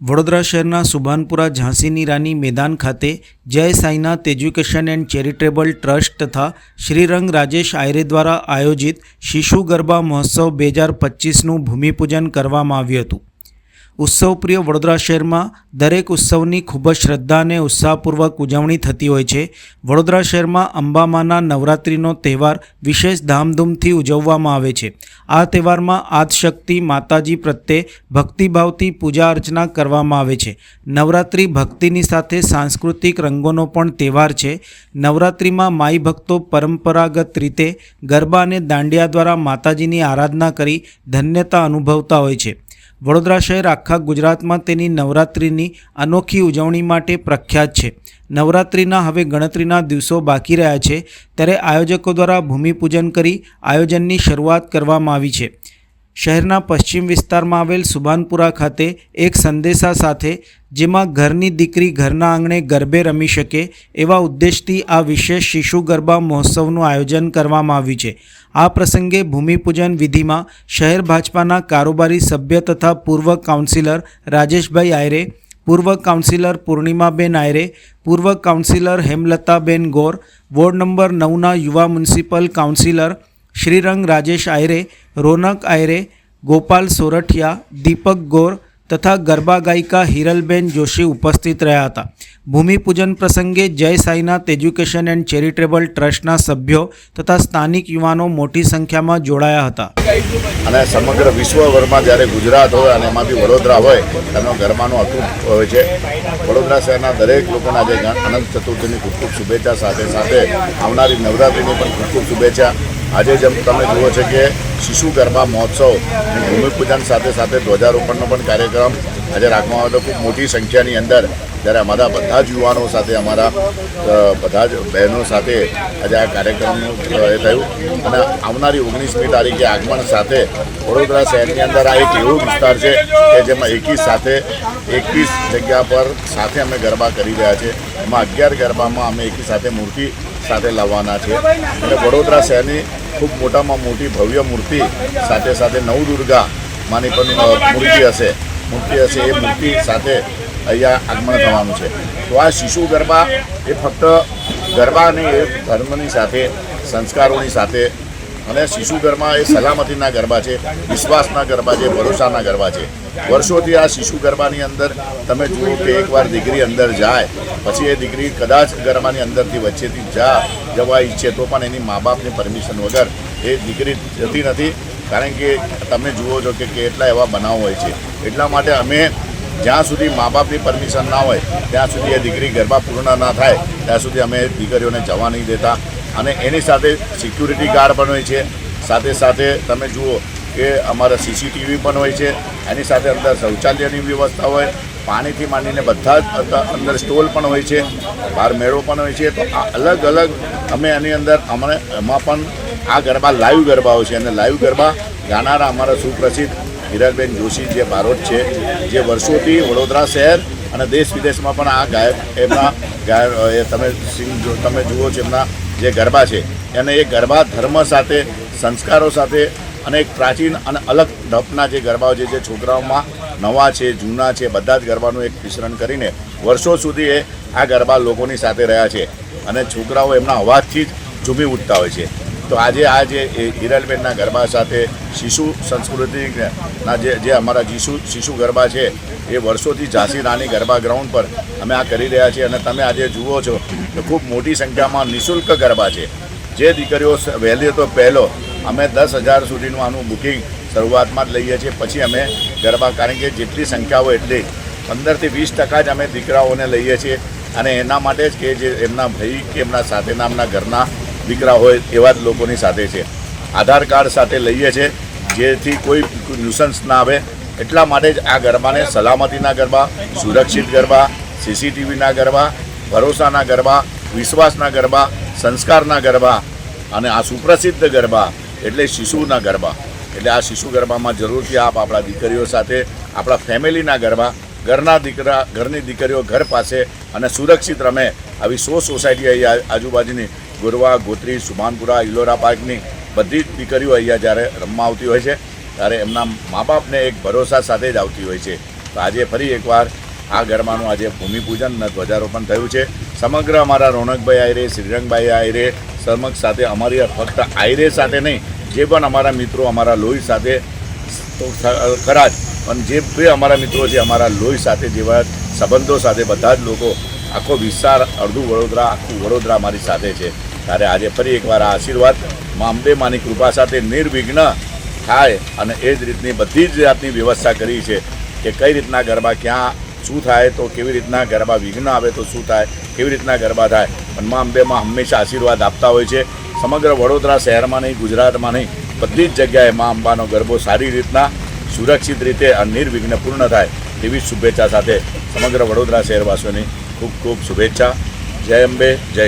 વડોદરા શહેરના સુભાનપુરા ઝાંસીની રાની મેદાન ખાતે Jai Sainath education and charitable trust તથા શ્રીરંગ રાજેશ આયરે દ્વારા આયોજિત શિશુ ગરબા મહોત્સવ બે હજાર પચીસનું ભૂમિપૂજન કરવામાં આવ્યું હતું. ઉત્સવપ્રિય વડોદરા શહેરમાં દરેક ઉત્સવની ખૂબ જ શ્રદ્ધા અને ઉત્સાહપૂર્વક ઉજવણી થતી હોય છે. વડોદરા શહેરમાં અંબામાના નવરાત્રિનો તહેવાર વિશેષ ધામધૂમથી ઉજવવામાં આવે છે. આ તહેવારમાં આદશક્તિ માતાજી પ્રત્યે ભક્તિભાવથી પૂજા અર્ચના કરવામાં આવે છે. નવરાત્રિ ભક્તિની સાથે સાંસ્કૃતિક રંગોનો પણ તહેવાર છે. નવરાત્રિમાં માઈ ભક્તો પરંપરાગત રીતે ગરબા અને દાંડિયા દ્વારા માતાજીની આરાધના કરી ધન્યતા અનુભવતા હોય છે. વડોદરા શહેર આખા ગુજરાતમાં તેની નવરાત્રિની અનોખી ઉજવણી માટે પ્રખ્યાત છે. નવરાત્રિના હવે ગણતરીના દિવસો બાકી રહ્યા છે, ત્યારે આયોજકો દ્વારા ભૂમિપૂજન કરી આયોજનની શરૂઆત કરવામાં આવી છે. શહેરના પશ્ચિમ વિસ્તારમાં આવેલ સુભાનપુરા ખાતે એક સંદેશા સાથે, જેમાં ઘરની દીકરી ઘરના આંગણે ગરબે રમી શકે એવા ઉદ્દેશથી આ વિશેષ શિશુ ગરબા મહોત્સવનું આયોજન કરવામાં આવ્યું છે. આ પ્રસંગે ભૂમિપૂજન વિધિમાં શહેર ભાજપાના કારોબારી સભ્ય તથા પૂર્વ કાઉન્સિલર રાજેશભાઈ આયરે, પૂર્વ કાઉન્સિલર પૂર્ણિમાબેન આયરે, પૂર્વ councillor Hemlataben Gor, ward number નવના યુવા મ્યુનિસિપલ કાઉન્સિલર શ્રીરંગ રાજેશ આયરે, રોનક આયરે ગોપાલ સોરઠિયા, દીપક ગોર તથા ગરબા ગાયિકા હિરલબેન જોશી ઉપસ્થિત રહ્યા હતા. ભૂમિપૂજન પ્રસંગે જય સાઈનાથ એજ્યુકેશન એન્ડ ચેરિટેબલ ટ્રસ્ટના સભ્યો તથા સ્થાનિક યુવાનો મોટી સંખ્યામાં જોડાયા હતા. અને સમગ્ર વિશ્વભરમાં જ્યારે ગુજરાત હોય અને એમાં બી વડોદરા હોય તેનો ગરબાનો અતૂટ હોય છે. વડોદરા શહેરના દરેક લોકોના આજે અનંત ચતુર્થીની ખૂબ ખૂબ શુભેચ્છા સાથે સાથે આવનારી નવરાત્રિની પણ ખૂબ ખૂબ શુભેચ્છા. આજે જેમ તમે જુઓ છો કે શિશુ ગરબા મહોત્સવ અને ભૂમિપૂજન સાથે સાથે ધ્વજારોપણનો પણ કાર્યક્રમ આજે રાખવામાં આવ્યો ખૂબ મોટી સંખ્યાની અંદર જ્યારે અમારા બધા જ યુવાનો સાથે, અમારા બધા જ બહેનો સાથે આજે આ કાર્યક્રમનું એ થયું. અને આવનારી ઓગણીસમી તારીખે આગમન સાથે વડોદરા શહેરની અંદર આ એક એવો વિસ્તાર છે કે જેમાં એકી સાથે, એકવીસ જગ્યા પર સાથે અમે ગરબા કરી રહ્યા છે એમાં અગિયાર ગરબામાં અમે એકી સાથે મૂર્તિ સાથે લાવવાના છે. અને વડોદરા શહેરની ખૂબ મોટામાં મોટી ભવ્ય મૂર્તિ સાથે સાથે નવદુર્ગા માની પણ મૂર્તિ હશે. મૂર્તિ હશે એ મૂર્તિ સાથે અહીંયા આગમન થવાનું છે. તો આ શિશુ ગરબા એ ફક્ત ગરબા અને એ ધર્મની સાથે, સંસ્કારોની સાથે અને શિશુ ગરબા એ સલામતીના ગરબા છે, વિશ્વાસના ગરબા છે, ભરોસાના ગરબા છે. વર્ષોથી આ શિશુ ગરબાની અંદર તમે જુઓ કે એકવાર દીકરી અંદર જાય, પછી એ દીકરી કદાચ ગરબાની અંદરથી વચ્ચેથી જા, જવા ઈચ્છે તો પણ એની મા બાપની પરમિશન વગર એ દીકરી જતી નથી. કારણ કે તમે જુઓ છો કે કેટલા એવા બનાવ હોય છે. એટલા માટે અમે જ્યાં સુધી મા બાપની પરમિશન ના હોય, ત્યાં સુધી એ દીકરી ગરબા પૂર્ણ ના થાય, ત્યાં સુધી અમે દીકરીઓને જવા નહીં દેતા. અને એની સાથે સિક્યુરિટી ગાર્ડ પણ હોય છે. સાથે સાથે તમે જુઓ કે અમારા સીસીટીવી પણ હોય છે. એની સાથે અંદર શૌચાલયની વ્યવસ્થા હોય. પાણીથી માંડીને બધા જ અંદર- સ્ટોલ પણ હોય છે. બહાર મેળો પણ હોય છે. તો આ અલગ અલગ અમે એની અંદર અમને, એમાં પણ આ ગરબા લાઈવ ગરબા હોય છે. અને લાઈવ ગરબા ગાનારા અમારા સુપ્રસિદ્ધ હિરાલબેન જોશી જે બારોટ છે, જે વર્ષોથી વડોદરા શહેર અને દેશ વિદેશમાં પણ આ ગાયક, એમના ગાય તમે સિંગ તમે જુઓ છો એમના જે ગરબા છે અને એ ગરબા ધર્મ સાથે, સંસ્કારો સાથે અને એક પ્રાચીન અને અલગ ઢપના જે ગરબાઓ છે, જે છોકરાઓમાં નવા છે, જૂના છે, બધા જ ગરબાનું એક મિશ્રણ કરીને વર્ષો સુધી એ આ ગરબા લોકોની સાથે રહ્યા છે અને છોકરાઓ એમના અવાજથી જ ઝૂમી ઉઠતા હોય છે. તો આજે આ જે હિરલબેનના ગરબા સાથે શિશુ સંસ્કૃતિના જે જે અમારા શિશુ શિશુ ગરબા છે, એ વર્ષોથી ઝાંસી રાણી ગરબા ગ્રાઉન્ડ પર અમે આ કરી રહ્યા છીએ અને તમે આજે જુઓ છો કે ખૂબ મોટી સંખ્યામાં નિઃશુલ્ક ગરબા છે. જે દીકરીઓ વહેલી તો પહેલો, અમે દસ હજાર સુધીનું આનું બુકિંગ શરૂઆતમાં જ લઈએ છીએ. પછી અમે ગરબા, કારણ કે જેટલી સંખ્યા હોય એટલી. પંદરથી વીસ ટકા જ અમે દીકરાઓને લઈએ છીએ. અને એના માટે જ કે જે એમના ભાઈ કે એમના સાથેના એમના ઘરના દીકરા હોય એવા જ લોકોની સાથે છે. આધાર કાર્ડ સાથે લઈએ છીએ જેથી કોઈ ન્યુસન્સ ના આવે. એટલા માટે જ આ ગરબાને સલામતીના ગરબા, સુરક્ષિત ગરબા સીસીટીવીના ગરબા, ભરોસાના ગરબા વિશ્વાસના ગરબા, સંસ્કારના ગરબા અને આ સુપ્રસિદ્ધ ગરબા એટલે શિશુના ગરબા. એટલે આ શિશુ ગરબામાં જરૂરથી આપ આપણા દીકરીઓ સાથે, આપણા ફેમિલીના ગરબા, ઘરના દીકરા, ઘરની દીકરીઓ ઘર પાસે અને સુરક્ષિત રમે આવી સો સોસાયટી અહીંયા આજુબાજુની ગોરવા, ગોત્રી સુમાનપુરા ઇલોરા પાર્કની બધી જ દીકરીઓ અહીંયા જ્યારે રમવા આવતી હોય છે, ત્યારે એમના મા બાપને એક ભરોસા સાથે જ આવતી હોય છે. તો આજે ફરી એકવાર આ ગરબાનું આજે ભૂમિપૂજન અને ધ્વજારોપણ થયું છે. સમગ્ર અમારા રોનકભાઈ આયરે, શ્રીરંગભાઈ આયરે સમક્ષ સાથે અમારી ફક્ત આયરે સાથે નહીં, જે પણ અમારા મિત્રો, અમારા લોહી સાથે ખરા જ પણ જે બે અમારા મિત્રો છે, અમારા લોહી સાથે જેવા સંબંધો સાથે બધા જ લોકો, આખો વિસ્તાર, અડધું વડોદરા, આખું વડોદરા અમારી સાથે છે. ત્યારે આજે ફરી એકવાર આ આશીર્વાદ મા અંબે માની કૃપા સાથે નિર્વિઘ્ન થાય અને એ જ રીતની બધી જ જાતની વ્યવસ્થા કરી છે કે કઈ રીતના ગરબા ક્યાં શું થાય તો કેવી રીતના ગરબા વિઘ્ન આવે તો શું થાય, કેવી રીતના ગરબા થાય? મનમાં અંબેમાં હંમેશા આશીર્વાદ આપતા હોય છે. સમગ્ર વડોદરા શહેરમાં નહીં, ગુજરાતમાં નહીં, બધી જ જગ્યાએ મા અંબાનો ગરબો સારી રીતના સુરક્ષિત રીતે અને નિર્વિઘ્ન પૂર્ણ થાય તેવી શુભેચ્છા સાથે સમગ્ર વડોદરા શહેરવાસીઓની ખૂબ ખૂબ શુભેચ્છા. જય અંબે, જય